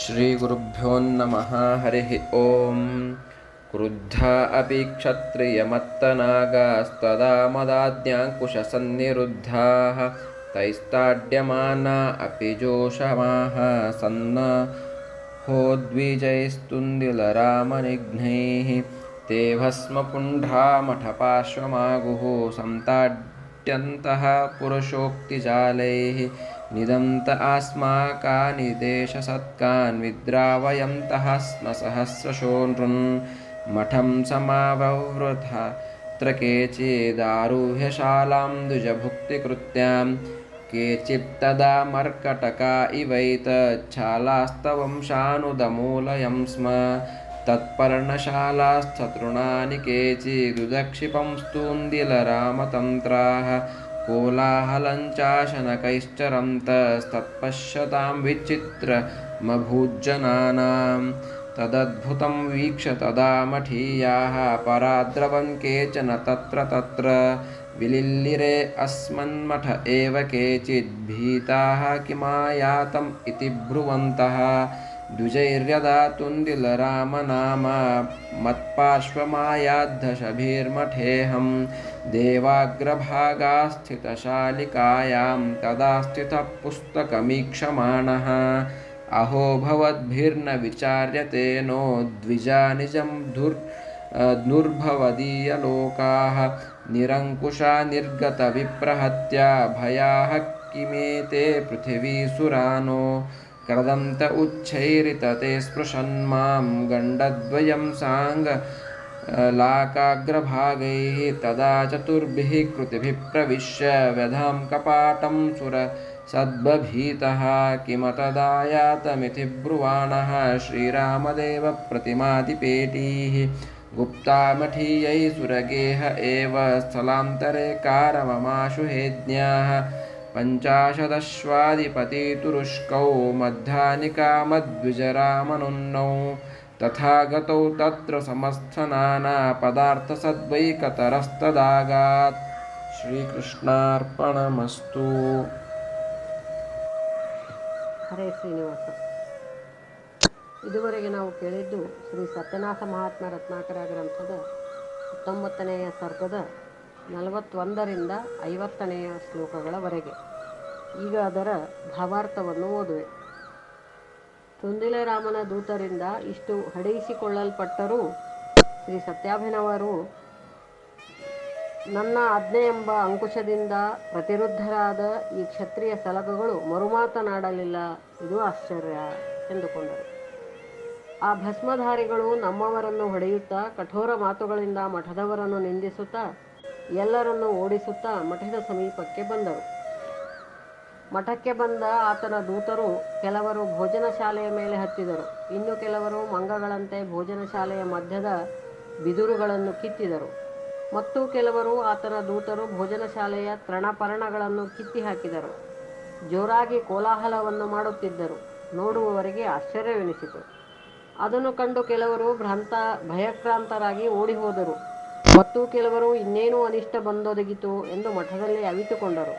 श्रीगुरुभ्यो नमः हरिः ॐ क्रुद्धा अपि क्षत्रियमत्तनागास्तदा मदाद्याङ्कुशसन्निरुद्धाः तैस्ताड्यमाना अपि जोषमाः सन्न। होद्विजैस्तुन्दिलरामनिघ्नैः ते भस्मपुण्ड्रामठपार्श्वमागुः संताड्यन्तः पुरुषोक्तिजालैः निदन्त अस्माकानि देशसत्कान् विद्रावयन्तः स्म सहस्रशो नृन् मठं समाववृथा त्र केचिदारुह्यशालां द्विजभुक्तिकृत्यां केचित्तदा मर्कटका इवैतच्छालास्तवंशानुदमूलयं स्म तत्पर्णशालास्थतृणानि केचिदुदक्षिपं स्तून्दिलरामतन्त्राः कोलाहलञ्चाशनकैश्चरन्तस्तत्पश्यतां विचित्रमभूज्जनानां। तदद्भुतं वीक्ष्य तदा मठीयाः पराद्रवन् केचन तत्र तत्र। विलिल्लिरे अस्मन्मठ एव केचिद्भीताः किमायातम् इति ब्रुवन्तः द्विजैर्यदा तुन्दिलरामनाम मत्पार्श्वमायाद्धशभिर्मठेऽहं देवाग्रभागास्थितशालिकायां तदा स्थितः पुस्तकमीक्षमाणः अहो भवद्भिर्न विचार्यते नो द्विजा निजं धुर् नुर्भवदीयलोकाः निरङ्कुशा निर्गतविप्रहत्या भयाः किमेते पृथिवीसुरानो क्रदन्त उच्छैरितते स्पृशन्मां गण्डद्वयं साङ्ग लाकाग्रभागैः तदा चतुर्भिः कृतिभिः प्रविश्य व्यधां कपाटं सुर सद्बभीतः किमतदायातमिति ब्रुवाणः श्रीरामदेव प्रतिमादिपेटीः। गुप्तामठीयै सुरगेह एव स्थलान्तरे कारममाशु हेज्ञाः पञ्चाशदश्वाधिपतितुरुष्कौ मध्यानिकामद्विजरामनुन्नौ तथा गतौ तत्र समस्तनानापदार्थसद्वैकतरस्तदागात् ಶ್ರೀಕೃಷ್ಣಾರ್ಪಣಮಸ್ತು ಹರೇ ಶ್ರೀನಿವಾಸ ಇದುವರೆಗೆ ನಾವು ಕೇಳಿದ್ದು ಶ್ರೀ ಸತ್ಯನಾಥ ಮಹಾತ್ಮ ರತ್ನಾಕರ ಗ್ರಂಥದ ಹತ್ತೊಂಬತ್ತನೆಯ ಸರ್ಗದ ನಲವತ್ತೊಂದರಿಂದ ಐವತ್ತನೆಯ ಶ್ಲೋಕಗಳವರೆಗೆ. ಈಗ ಅದರ ಭಾವಾರ್ಥವನ್ನು ಓದುವೆ. ತುಂದಿಲರಾಮನ ದೂತರಿಂದ ಇಷ್ಟು ಹಡೆಯಿಸಿಕೊಳ್ಳಲ್ಪಟ್ಟರೂ ಶ್ರೀ ಸತ್ಯಾಭಿನವರು ನನ್ನ ಆಜ್ಞೆ ಎಂಬ ಅಂಕುಶದಿಂದ ಪ್ರತಿರುದ್ಧರಾದ ಈ ಕ್ಷತ್ರಿಯ ಸಲಕಗಳು ಮರುಮಾತನಾಡಲಿಲ್ಲ. ಇದು ಆಶ್ಚರ್ಯ ಎಂದುಕೊಂಡರು. ಆ ಭಸ್ಮಧಾರಿಗಳು ನಮ್ಮವರನ್ನು ಹೊಡೆಯುತ್ತಾ ಕಠೋರ ಮಾತುಗಳಿಂದ ಮಠದವರನ್ನು ನಿಂದಿಸುತ್ತಾ ಎಲ್ಲರನ್ನು ಓಡಿಸುತ್ತಾ ಮಠದ ಸಮೀಪಕ್ಕೆ ಬಂದರು ಮಠಕ್ಕೆ ಬಂದ ಆತನ ದೂತರು ಕೆಲವರು ಭೋಜನ ಶಾಲೆಯ ಮೇಲೆ ಹತ್ತಿದರು. ಇನ್ನು ಕೆಲವರು ಮಂಗಗಳಂತೆ ಭೋಜನ ಶಾಲೆಯ ಮಧ್ಯದ ಬಿದುರುಗಳನ್ನು ಕಿತ್ತಿದರು. ಮತ್ತು ಕೆಲವರು ಆತನ ದೂತರು ಭೋಜನ ಶಾಲೆಯ ತೃಣಪರ್ಣಗಳನ್ನು ಕಿತ್ತಿ ಹಾಕಿದರು. ಜೋರಾಗಿ ಕೋಲಾಹಲವನ್ನು ಮಾಡುತ್ತಿದ್ದರು. ನೋಡುವವರಿಗೆ ಆಶ್ಚರ್ಯವೆನಿಸಿತು. ಅದನ್ನು ಕಂಡು ಕೆಲವರು ಭ್ರಾಂತ ಭಯಕ್ರಾಂತರಾಗಿ ಓಡಿ ಹೋದರು. ಮತ್ತು ಕೆಲವರು ಇನ್ನೇನು ಅನಿಷ್ಟ ಬಂದೊದಗಿತು ಎಂದು ಮಠದಲ್ಲಿ ಅವಿತುಕೊಂಡರು.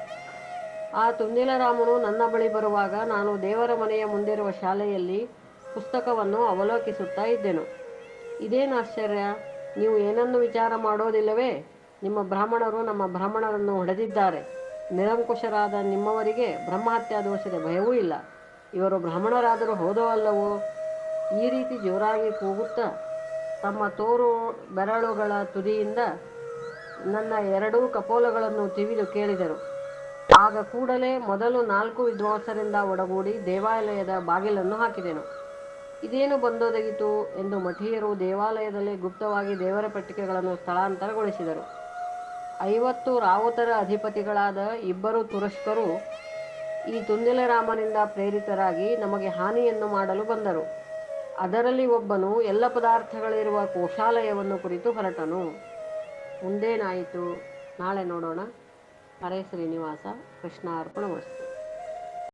ಆ ತುಂದಿಲರಾಮನು ನನ್ನ ಬಳಿ ಬರುವಾಗ ನಾನು ದೇವರ ಮನೆಯ ಮುಂದಿರುವ ಶಾಲೆಯಲ್ಲಿ ಪುಸ್ತಕವನ್ನು ಅವಲೋಕಿಸುತ್ತಾ ಇದ್ದೆನು. ಇದೇನು ಆಶ್ಚರ್ಯ? ನೀವು ಏನನ್ನು ವಿಚಾರ ಮಾಡೋದಿಲ್ಲವೇ? ನಿಮ್ಮ ಬ್ರಾಹ್ಮಣರು ನಮ್ಮ ಬ್ರಾಹ್ಮಣರನ್ನು ಹೊಡೆದಿದ್ದಾರೆ. ನಿರಂಕುಶರಾದ ನಿಮ್ಮವರಿಗೆ ಬ್ರಹ್ಮಹತ್ಯಾ ದೋಷದ ಭಯವೂ ಇಲ್ಲ. ಇವರು ಬ್ರಾಹ್ಮಣರಾದರೂ ಹೋದೋ ಅಲ್ಲವೋ ಈ ರೀತಿ ಜೋರಾಗಿ ಕೂಗುತ್ತಾ ತಮ್ಮ ತೋರು ಬೆರಳುಗಳ ತುದಿಯಿಂದ ನನ್ನ ಎರಡೂ ಕಪೋಲಗಳನ್ನು ತಿವಿದು ಕೇಳಿದರು. ಆಗ ಕೂಡಲೇ ಮೊದಲು ನಾಲ್ಕು ವಿದ್ವಾಂಸರಿಂದ ಒಡಗೂಡಿ ದೇವಾಲಯದ ಬಾಗಿಲನ್ನು ಹಾಕಿದೆನು. ಇದೇನು ಬಂದೊದಗಿತು ಎಂದು ಮಠೀಯರು ದೇವಾಲಯದಲ್ಲಿ ಗುಪ್ತವಾಗಿ ದೇವರ ಪೆಟ್ಟಿಗೆಗಳನ್ನು ಸ್ಥಳಾಂತರಗೊಳಿಸಿದರು. ಐವತ್ತು ರಾವುತರ ಅಧಿಪತಿಗಳಾದ ಇಬ್ಬರು ತುರಸ್ಕರು ಈ ತುಂದಿಲರಾಮನಿಂದ ಪ್ರೇರಿತರಾಗಿ ನಮಗೆ ಹಾನಿಯನ್ನು ಮಾಡಲು ಬಂದರು. ಅದರಲ್ಲಿ ಒಬ್ಬನು ಎಲ್ಲ ಪದಾರ್ಥಗಳಿರುವ ಕೋಶಾಲಯವನ್ನು ಕುರಿತು ಹೊರಟನು. ಮುಂದೇನಾಯಿತು? ನಾಳೆ ನೋಡೋಣ. ಹರೇ ಶ್ರೀನಿವಾಸ ಕೃಷ್ಣ ಅರ್ಪಣ